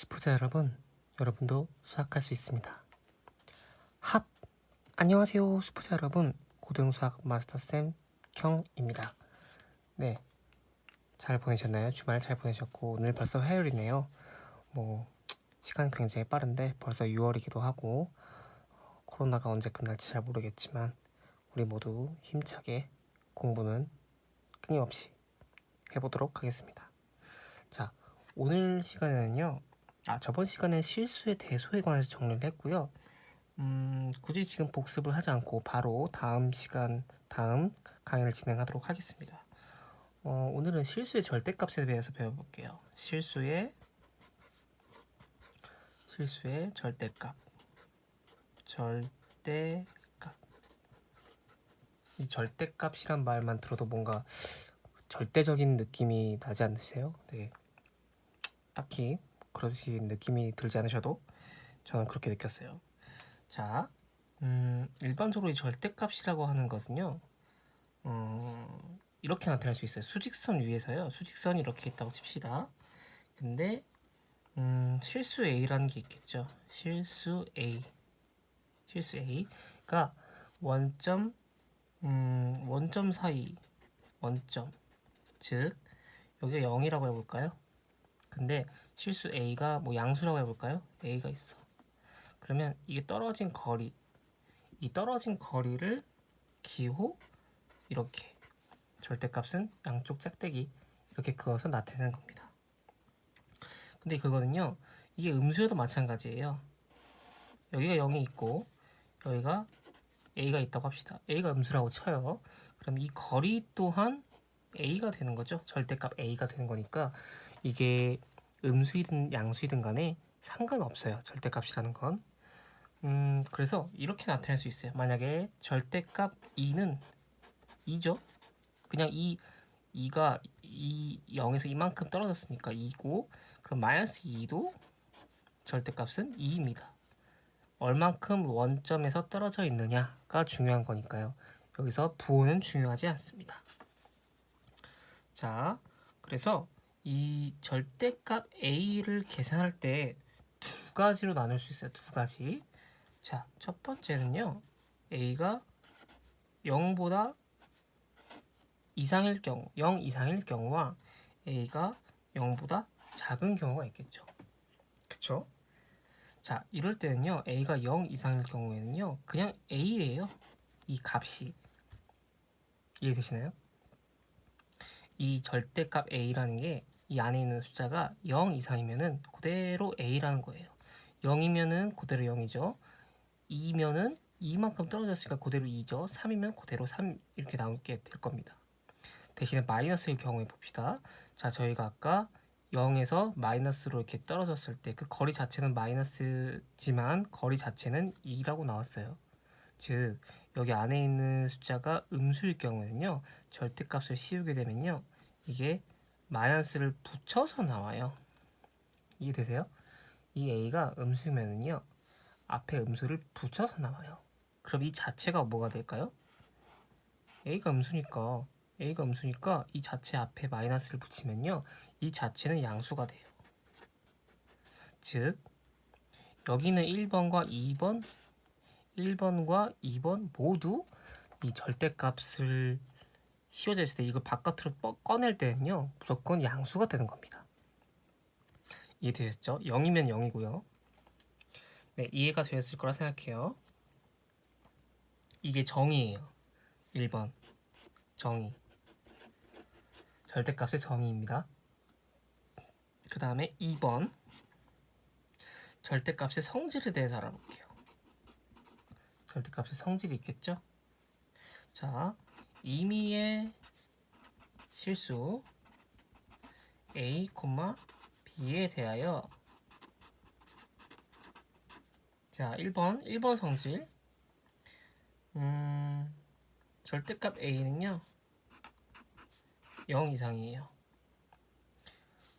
수포자 여러분, 여러분도 수학할 수 있습니다. 합! 안녕하세요, 수포자 여러분. 고등수학 마스터쌤 경입니다. 네, 잘 보내셨나요? 주말 잘 보내셨고 오늘 벌써 화요일이네요. 뭐 시간 굉장히 빠른데 벌써 6월이기도 하고 어, 코로나가 언제 끝날지 잘 모르겠지만 우리 모두 힘차게 공부는 끊임없이 해보도록 하겠습니다. 자, 오늘 시간에는요. 아, 저번 시간에 실수의 대소에 관해서 정리를 했고요. 음, 굳이 지금 복습을 하지 않고 바로 다음 시간, 다음 강의를 진행하도록 하겠습니다. 어, 오늘은 실수의 절대값에 대해서 배워볼게요. 실수의 실수의 절대값. 절대값. 이 절대값이란 말만 들어도 뭔가 절대적인 느낌이 나지 않으세요? 네. 딱히 그러신 느낌이 들지 않으셔도 저는 그렇게 느꼈어요. 자, 음, 일반적으로 이 절대값이라고 하는 것은요, 어, 이렇게 나타날 수 있어요. 수직선 위에서요. 수직선이 이렇게 있다고 칩시다. 근데 음, 실수 A라는 게 있겠죠. 실수 A. 실수 A가 원점 음, 원점 사이 원점 즉 여기가 0이라고 해볼까요? 근데 실수 A가 뭐 양수라고 해볼까요? A가 있어. 그러면 이게 떨어진 거리 이 떨어진 거리를 기호 이렇게 절대값은 양쪽 짝대기 이렇게 그어서 나타내는 겁니다. 근데 그거는요 이게 음수여도 마찬가지예요. 여기가 0이 있고 여기가 a가 있다고 합시다. a가 음수라고 쳐요. 그럼 이 거리 또한 a가 되는 거죠. 절대값 a가 되는 거니까 이게 음수이든 양수이든 간에 상관없어요. 절대값이라는 건. 음, 그래서 이렇게 나타낼 수 있어요. 만약에 절대값 2는 2죠. 그냥 이 2가 이 0에서 이만큼 떨어졌으니까 2고 그럼 마이너스 2도 절대값은 2입니다. 얼만큼 원점에서 떨어져 있느냐가 중요한 거니까요. 여기서 부호는 중요하지 않습니다. 자, 그래서 이 절대값 a를 계산할 때 두 가지로 나눌 수 있어요. 두 가지. 자, 첫 번째는요. a가 0보다 이상일 경우, 0 이상일 경우와 a가 0보다 작은 경우가 있겠죠. 그쵸? 자, 이럴 때는요, a가 0 이상일 경우에는요, 그냥 a예요. 이 값이. 이해되시나요? 이 절대값 a라는 게 이 안에 있는 숫자가 0 이상이면은 그대로 a라는 거예요. 0이면은 그대로 0이죠. 2면은 이만큼 떨어졌으니까 그대로 2죠. 3이면 그대로 3 이렇게 나오게 될 겁니다. 대신에 마이너스일 경우에 봅시다. 자, 저희가 아까 0에서 마이너스로 이렇게 떨어졌을 때 그 거리 자체는 마이너스지만 거리 자체는 2라고 나왔어요. 즉 여기 안에 있는 숫자가 음수일 경우에는요 절대값을 씌우게 되면요 이게 마이너스를 붙여서 나와요. 이해되세요? 이 a가 음수면은요 앞에 음수를 붙여서 나와요. 그럼 이 자체가 뭐가 될까요? a가 음수니까 a가 음수니까 이 자체 앞에 마이너스를 붙이면요 이 자체는 양수가 돼요. 즉 여기는 1번과 2번 1번과 2번 모두 이 절대값을 씌워져 있을 때 이걸 바깥으로 뻗- 꺼낼 때는요 무조건 양수가 되는 겁니다. 이해되셨죠? 0이면 0이고요. 네, 이해가 되었을 거라 생각해요. 이게 정의예요. 1번 정의 절대값의 정의입니다. 그 다음에 2번 절대값의 성질에 대해서 알아볼게요. 절대값의 성질이 있겠죠? 자, 임의의 실수 a, b에 대하여 자, 1번 1번 성질 음, 절대값 a는요 0 이상이에요.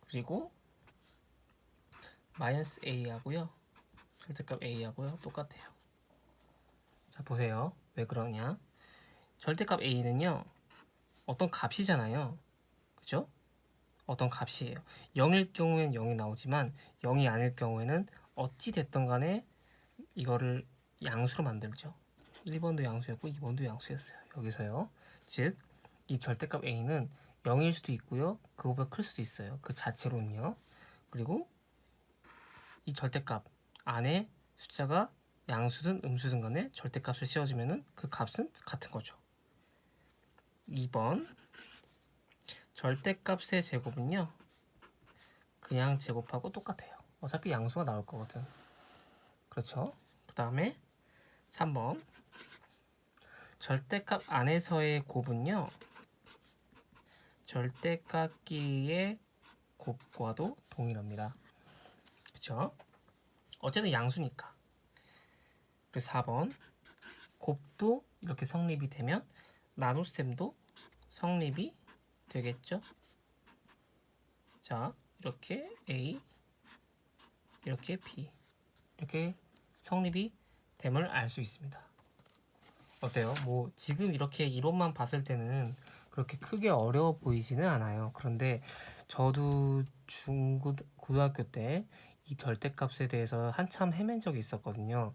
그리고 마이너스 a 하고요. 절대값 a 하고요. 똑같아요. 자, 보세요. 왜 그러냐? 절대값 a는요. 어떤 값이잖아요. 그죠? 어떤 값이에요. 0일 경우에는 0이 나오지만 0이 아닐 경우에는 어찌 됐던 간에 이거를 양수로 만들죠. 1번도 양수였고 2번도 양수였어요. 여기서요. 즉, 이 절대값 a는 0일 수도 있고요. 그거보다 클 수도 있어요. 그 자체로는요. 그리고 이 절대값 안에 숫자가 양수든 음수든 간에 절대값을 씌워주면은 그 값은 같은 거죠. 2번 절대값의 제곱은요. 그냥 제곱하고 똑같아요. 어차피 양수가 나올 거거든. 그렇죠? 그 다음에 3번 절대값 안에서의 곱은요. 절대값끼의 곱과도 동일합니다. 그렇죠? 어쨌든 양수니까. 그래서 4번 곱도 이렇게 성립이 되면 나눗셈도 성립이 되겠죠? 자, 이렇게 A, 이렇게 B, 이렇게 성립이 됨을 알 수 있습니다. 어때요? 뭐 지금 이렇게 이론만 봤을 때는 그렇게 크게 어려워 보이지는 않아요. 그런데 저도 중고 고등학교 때 이 절대값에 대해서 한참 헤맨 적이 있었거든요.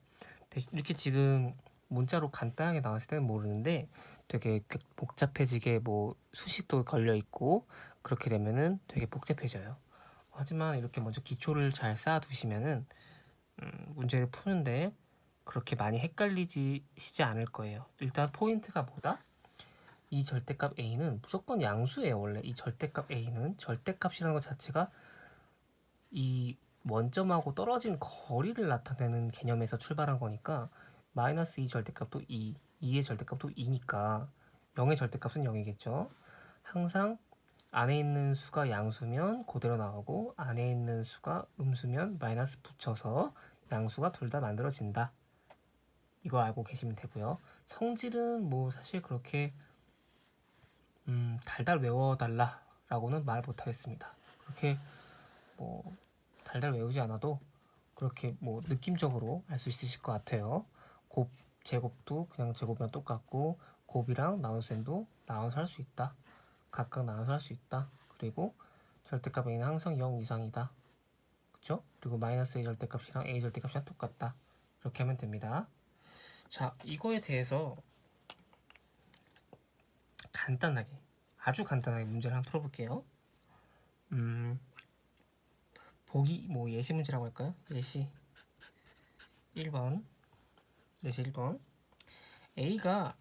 대- 이렇게 지금 문자로 간단하게 나왔을 때는 모르는데 되게 그 복잡해지게 뭐 수식도 걸려 있고 그렇게 되면은 되게 복잡해져요. 하지만 이렇게 먼저 기초를 잘 쌓아두시면은 음, 문제를 푸는데 그렇게 많이 헷갈리시지 않을 거예요. 일단 포인트가 뭐다? 이 절대값 a는 무조건 양수예요. 원래 이 절대값 a는 절대값이라는 것 자체가 이 원점하고 떨어진 거리를 나타내는 개념에서 출발한 거니까 마이너스 2 절대값도 2, 2의 절대값도 2니까 0의 절대값은 0이겠죠. 항상 안에 있는 수가 양수면 그대로 나오고 안에 있는 수가 음수면 마이너스 붙여서 양수가 둘 다 만들어진다. 이거 알고 계시면 되고요. 성질은 뭐 사실 그렇게 음, 달달 외워달라라고는 말 못하겠습니다. 그렇게 뭐 달달 외우지 않아도 그렇게 뭐 느낌적으로 알 수 있으실 것 같아요. 곱 제곱도 그냥 제곱이랑 똑같고 곱이랑 나눗셈도 나눠서 할 수 있다. 각각 나눠서 할 수 있다. 그리고 절대값 a는 항상 0 이상이다. 그쵸? 그리고 마이너스 a 절대값이랑 a 절대값이랑 똑같다. 이렇게 하면 됩니다. 자, 이거에 대해서 간단하게 아주 간단하게 문제를 한번 풀어볼게요. 음, 보기 뭐 예시 문제라고 할까요? 예시 1번 예시 1번 A가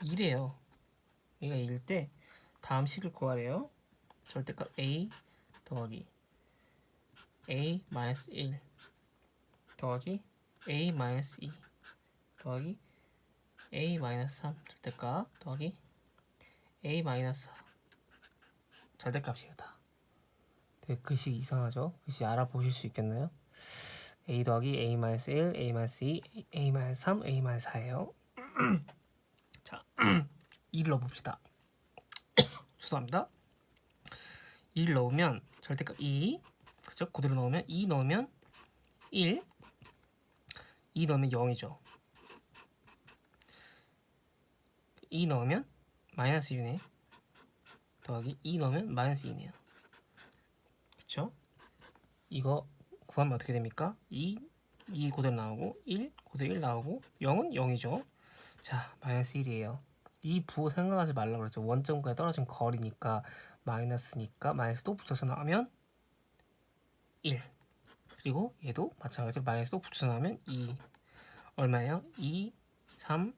2래요. A가 2일 때 다음 식을 구하래요. 절대값 A 더하기 A 마이너스 1 더하기 A 마이너스 2 더하기 A 마이너스 3 절대값 더하기 A 마이너스 4 절대값이다. 되게 글씨 이상하죠? 글씨 알아보실 수 있겠나요? A 더하기 a 마이너스 1, a 마이너스 2, a 마이너스 3, a 마이너스 4예요. 자, 2를 넣어봅시다. 죄송합니다. 2를 넣으면 절대값 2, 그죠? 그대로 넣으면 2 넣으면 1, 2 넣으면 0이죠. 2 넣으면 마이너스 1이네. 더하기 2 넣으면 마이너스 2네요. 그쵸? 이거 구하면 어떻게 됩니까? 2, 2 그대로 나오고 1 그대로 1 나오고 0은 0이죠. 자, 마이너스 1이에요. 이 부호 생각하지 말라고 그랬죠. 원점과의 떨어진 거리니까 마이너스니까 마이너스 또 붙여서 나오면 1. 그리고 얘도 마찬가지로 마이너스 또 붙여서 나오면 2. 얼마예요? 2, 3,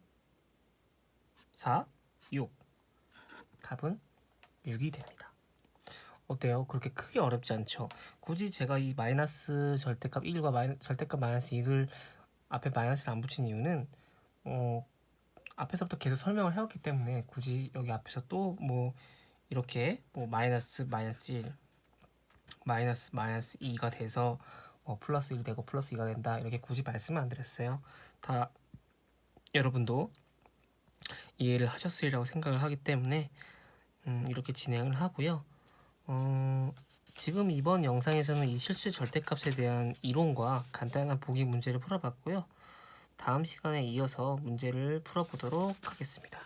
4, 6. 답은 6이 됩니다. 어때요? 그렇게 크게 어렵지 않죠. 굳이 제가 이 마이너스 절대값 1과 마이너, 절대값 마이너스 2를 앞에 마이너스를 안 붙인 이유는 어, 앞에서부터 계속 설명을 해왔기 때문에 굳이 여기 앞에서 또 뭐 이렇게 뭐 마이너스 마이너스 1 마이너스 마이너스 2가 돼서 뭐 플러스 1 되고 플러스 2가 된다 이렇게 굳이 말씀을 안 드렸어요. 다 여러분도 이해를 하셨으리라고 생각을 하기 때문에 음, 이렇게 진행을 하고요. 어, 지금 이번 영상에서는 이 실수 절대값에 대한 이론과 간단한 보기 문제를 풀어봤고요. 다음 시간에 이어서 문제를 풀어보도록 하겠습니다.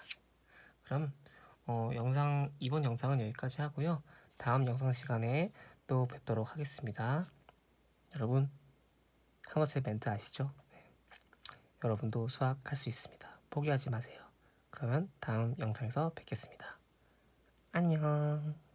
그럼 어, 영상 이번 영상은 여기까지 하고요. 다음 영상 시간에 또 뵙도록 하겠습니다. 여러분 한어세 멘트 아시죠? 네. 여러분도 수학할 수 있습니다. 포기하지 마세요. 그러면 다음 영상에서 뵙겠습니다. 안녕.